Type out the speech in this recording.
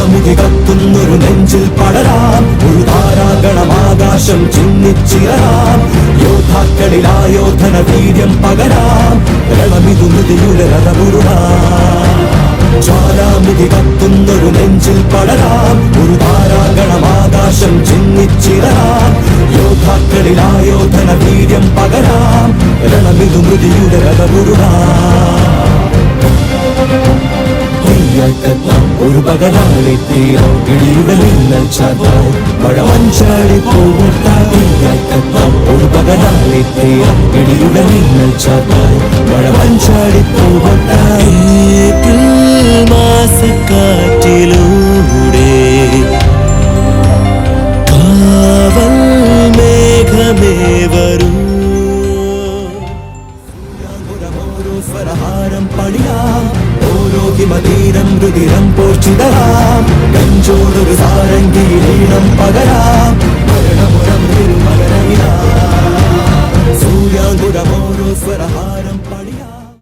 ജ്വാലാമുഖി കത്തുന്നൊരു നെഞ്ചിൽ പടരാം. ഒരു താരാഗണമാകാശം ചിന്നിച്ചിറരാം. യോദ്ധാക്കളിൽ ആയോധന വീര്യം പകരാം. രണമിതു മൃതിയുലരമുരുടാം ജ്വാലാമുഖി കത്തുന്നൊരു നെഞ്ചിൽ പടരാം. ഒരു താരാഗണമാകാശം ചിന്നിച്ചിറരാം. യോദ്ധാക്കളിൽ ആയോധന വീര്യം പകരാം. രണമിതു മൃതിയുടെ ഒരു പകലാളി തീരം ഇടിയുടെ മിന്നൽ ചാത്താം മഴ മഞ്ചാടി പൂവിട്ടാം ഏപ്രിൽ മാസക്കാറ്റിലൂടെ കാവൽ മേഘമേ വരൂ ഓരോ സ്വരഹാരം പണിയാം ഓരോ ഹിമതീരം രുതിരം പോഷിതരാം சூடுரு சாரங்கி நீளம் பகரா. மரணமுறம் திருமகரவியா சூர்யாங்குரமோரோஸ்வர ஹாரம் பணியா